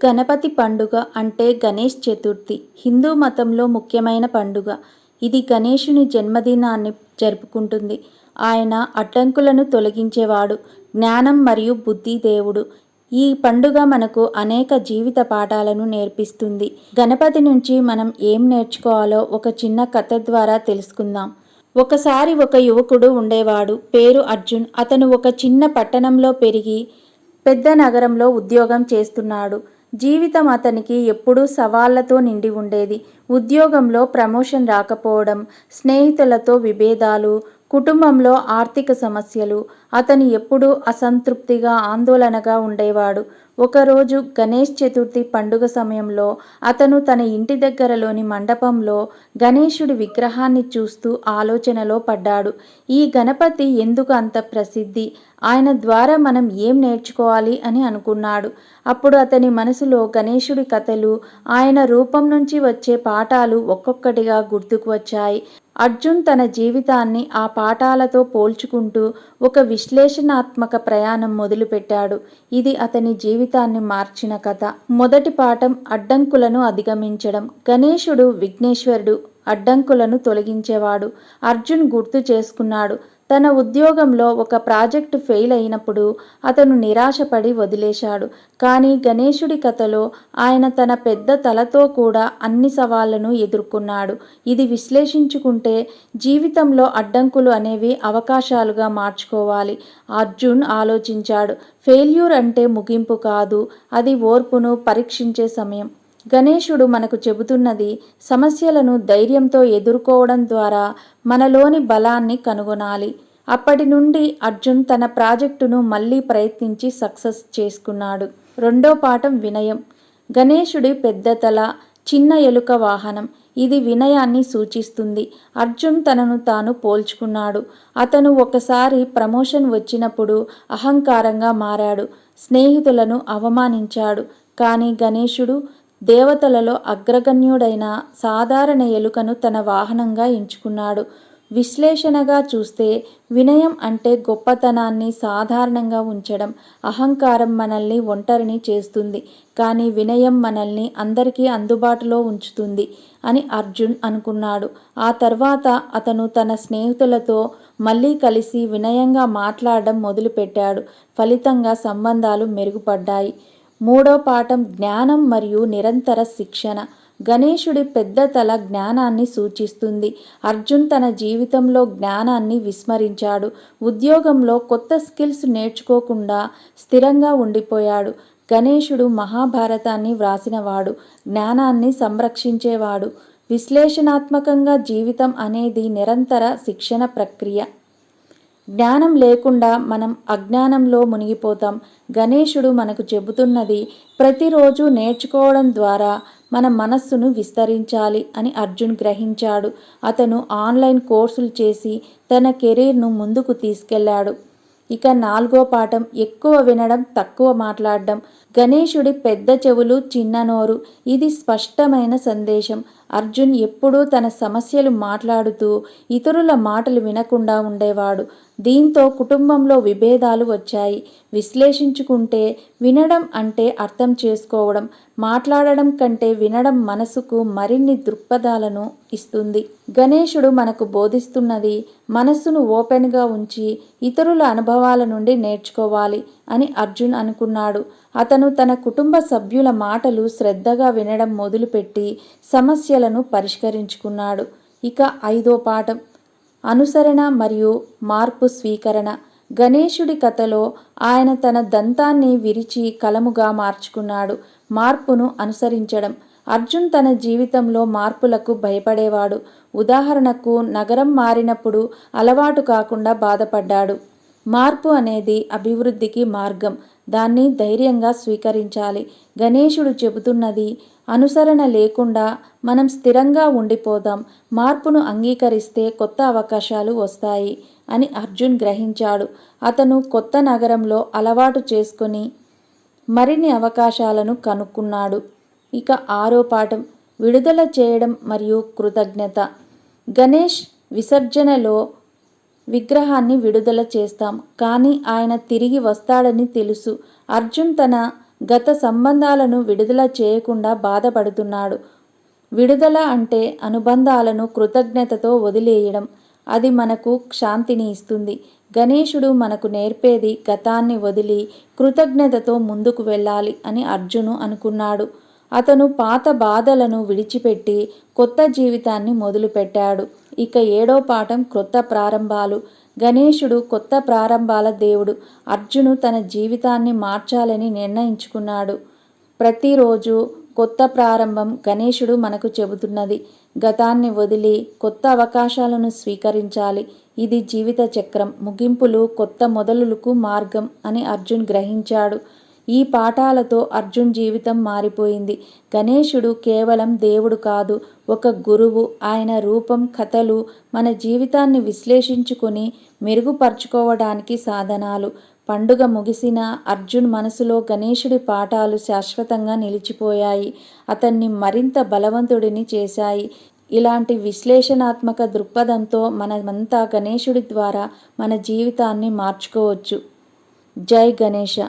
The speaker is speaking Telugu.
గణపతి పండుగ అంటే గణేష్ చతుర్థి. హిందూ మతంలో ముఖ్యమైన పండుగ. ఇది గణేషుని జన్మదినాన్ని జరుపుకుంటుంది. ఆయన అడ్డంకులను తొలగించేవాడు జ్ఞానం మరియు బుద్ధి దేవుడు. ఈ పండుగ మనకు అనేక జీవిత పాఠాలను నేర్పిస్తుంది. గణపతి నుంచి మనం ఏం నేర్చుకోవాలో ఒక చిన్న కథ ద్వారా తెలుసుకుందాం. ఒకసారి ఒక యువకుడు ఉండేవాడు పేరు అర్జున్. అతను ఒక చిన్న పట్టణంలో పెరిగి పెద్ద నగరంలో ఉద్యోగం చేస్తున్నాడు. జీవితం అతనికి ఎప్పుడూ సవాళ్ళతో నిండి ఉండేది. ఉద్యోగంలో ప్రమోషన్ రాకపోవడం స్నేహితులతో విభేదాలు కుటుంబంలో ఆర్థిక సమస్యలు అతను ఎప్పుడూ అసంతృప్తిగా ఆందోళనగా ఉండేవాడు. ఒకరోజు గణేష్ చతుర్థి పండుగ సమయంలో అతను తన ఇంటి దగ్గరలోని మండపంలో గణేశుడి విగ్రహాన్ని చూస్తూ ఆలోచనలో పడ్డాడు. ఈ గణపతి ఎందుకు అంత ప్రసిద్ధి? ఆయన ద్వారా మనం ఏం నేర్చుకోవాలి అని అనుకున్నాడు. అప్పుడు అతని మనసులో గణేశుడి కథలు ఆయన రూపం నుంచి వచ్చే పాఠాలు ఒక్కొక్కటిగా గుర్తుకు వచ్చాయి. అర్జున్ తన జీవితాన్ని ఆ పాఠాలతో పోల్చుకుంటూ ఒక విశ్లేషణాత్మక ప్రయాణం మొదలుపెట్టాడు. ఇది అతని జీవితాన్ని మార్చిన కథ. మొదటి పాఠం అడ్డంకులను అధిగమించడం. గణేశుడు విఘ్నేశ్వరుడు అడ్డంకులను తొలగించేవాడు. అర్జున్ గుర్తు చేసుకున్నాడు. తన ఉద్యోగంలో ఒక ప్రాజెక్టు ఫెయిల్ అయినప్పుడు అతను నిరాశపడి వదిలేశాడు. కానీ గణేశుడి కథలో ఆయన తన పెద్ద తలతో కూడా అన్ని సవాళ్ళను ఎదుర్కొన్నాడు. ఇది విశ్లేషించుకుంటే జీవితంలో అడ్డంకులు అనేవి అవకాశాలుగా మార్చుకోవాలి. అర్జున్ ఆలోచించాడు. ఫెయిల్యూర్ అంటే ముగింపు కాదు. అది ఓర్పును పరీక్షించే సమయం. గణేశుడు మనకు చెబుతున్నది సమస్యలను ధైర్యంతో ఎదుర్కోవడం ద్వారా మనలోని బలాన్ని కనుగొనాలి. అప్పటి నుండి అర్జున్ తన ప్రాజెక్టును మళ్ళీ ప్రయత్నించి సక్సెస్ చేసుకున్నాడు. రెండో పాఠం వినయం. గణేశుడి పెద్ద తల చిన్న ఎలుక వాహనం. ఇది వినయాన్ని సూచిస్తుంది. అర్జున్ తనను తాను పోల్చుకున్నాడు. అతను ఒకసారి ప్రమోషన్ వచ్చినప్పుడు అహంకారంగా మారాడు. స్నేహితులను అవమానించాడు. కానీ గణేశుడు దేవతలలో అగ్రగణ్యుడైన సాధారణ ఎలుకను తన వాహనంగా ఎంచుకున్నాడు. విశ్లేషణగా చూస్తే వినయం అంటే గొప్పతనాన్ని సాధారణంగా ఉంచడం. అహంకారం మనల్ని ఒంటరిని చేస్తుంది. కానీ వినయం మనల్ని అందరికీ అందుబాటులో ఉంచుతుంది అని అర్జున్ అనుకున్నాడు. ఆ తర్వాత అతను తన స్నేహితులతో మళ్ళీ కలిసి వినయంగా మాట్లాడడం మొదలుపెట్టాడు. ఫలితంగా సంబంధాలు మెరుగుపడ్డాయి. మూడో పాఠం జ్ఞానం మరియు నిరంతర శిక్షణ. గణేశుడి పెద్ద తల జ్ఞానాన్ని సూచిస్తుంది. అర్జున్ తన జీవితంలో జ్ఞానాన్ని విస్మరించాడు. ఉద్యోగంలో కొత్త స్కిల్స్ నేర్చుకోకుండా స్థిరంగా ఉండిపోయాడు. గణేశుడు మహాభారతాన్ని వ్రాసినవాడు. జ్ఞానాన్ని సంరక్షించేవాడు. విశ్లేషణాత్మకంగా జీవితం అనేది నిరంతర శిక్షణ ప్రక్రియ. జ్ఞానం లేకుండా మనం అజ్ఞానంలో మునిగిపోతాం. గణేశుడు మనకు చెబుతున్నది ప్రతిరోజు నేర్చుకోవడం ద్వారా మన మనస్సును విస్తరించాలి అని అర్జున్ గ్రహించాడు. అతను ఆన్లైన్ కోర్సులు చేసి తన కెరీర్ను ముందుకు తీసుకెళ్ళాడు. ఇక నాలుగో పాఠం ఎక్కువ వినడం తక్కువ మాట్లాడడం. గణేశుడి పెద్ద చెవులు చిన్న నోరు. ఇది స్పష్టమైన సందేశం. అర్జున్ ఎప్పుడూ తన సమస్యలు మాట్లాడుతూ ఇతరుల మాటలు వినకుండా ఉండేవాడు. దీంతో కుటుంబంలో విభేదాలు వచ్చాయి. విశ్లేషించుకుంటే వినడం అంటే అర్థం చేసుకోవడం మాట్లాడడం కంటే వినడం మనసుకు మరిన్ని దృక్పథాలను ఇస్తుంది. గణేశుడు మనకు బోధిస్తున్నది మనస్సును ఓపెన్గా ఉంచి ఇతరుల అనుభవాల నుండి నేర్చుకోవాలి అని అర్జున్ అనుకున్నాడు. అతను తన కుటుంబ సభ్యుల మాటలు శ్రద్ధగా వినడం మొదలుపెట్టి సమస్యలను పరిష్కరించుకున్నాడు. ఇక ఐదో పాఠం. అనుసరణ మరియు మార్పు స్వీకరణ. గణేశుడి కథలో ఆయన తన దంతాన్ని విరిచి కలముగా మార్చుకున్నాడు. మార్పును అనుసరించడం. అర్జున్ తన జీవితంలో మార్పులకు భయపడేవాడు. ఉదాహరణకు నగరం మారినప్పుడు అలవాటు కాకుండా బాధపడ్డాడు. మార్పు అనేది అభివృద్ధికి మార్గం. దాన్ని ధైర్యంగా స్వీకరించాలి. గణేశుడు చెబుతున్నది అనుసరణ లేకుండా మనం స్థిరంగా ఉండిపోదాం. మార్పును అంగీకరిస్తే కొత్త అవకాశాలు వస్తాయి అని అర్జున్ గ్రహించాడు. అతను కొత్త నగరంలో అలవాటు చేసుకొని మరిన్ని అవకాశాలను కనుక్కున్నాడు. ఇక ఆరో పాఠం విడుదల చేయడం మరియు కృతజ్ఞత. గణేష్ విసర్జనలో విగ్రహాన్ని విడుదల చేస్తాం. కానీ ఆయన తిరిగి వస్తాడని తెలుసు. అర్జున్ తన గత సంబంధాలను విడుదల చేయకుండా బాధపడుతున్నాడు. విడుదల అంటే అనుబంధాలను కృతజ్ఞతతో వదిలేయడం. అది మనకు శాంతిని ఇస్తుంది. గణేశుడు మనకు నేర్పేది గతాన్ని వదిలి కృతజ్ఞతతో ముందుకు వెళ్ళాలి అని అర్జును అనుకున్నాడు. అతను పాత బాధలను విడిచిపెట్టి కొత్త జీవితాన్ని మొదలుపెట్టాడు. ఇక ఏడో పాఠం క్రొత్త ప్రారంభాలు. గణేశుడు కొత్త ప్రారంభాల దేవుడు. అర్జును తన జీవితాన్ని మార్చాలని నిర్ణయించుకున్నాడు. ప్రతిరోజు కొత్త ప్రారంభం గణేశుడు మనకు చెబుతున్నది. గతాన్ని వదిలి కొత్త అవకాశాలను స్వీకరించాలి. ఇది జీవిత చక్రం. ముగింపులు కొత్త మొదలులకు మార్గం అని అర్జున్ గ్రహించాడు. ఈ పాఠాలతో అర్జున్ జీవితం మారిపోయింది. గణేశుడు కేవలం దేవుడు కాదు ఒక గురువు ఆయన రూపం కథలు మన జీవితాన్ని విశ్లేషించుకొని మెరుగుపరుచుకోవడానికి సాధనాలు. పండుగ ముగిసిన అర్జున్ మనసులో గణేశుడి పాఠాలు శాశ్వతంగా నిలిచిపోయాయి. అతన్ని మరింత బలవంతుడిని చేశాయి. ఇలాంటి విశ్లేషణాత్మక దృక్పథంతో మనమంతా గణేశుడి ద్వారా మన జీవితాన్ని మార్చుకోవచ్చు. జై గణేష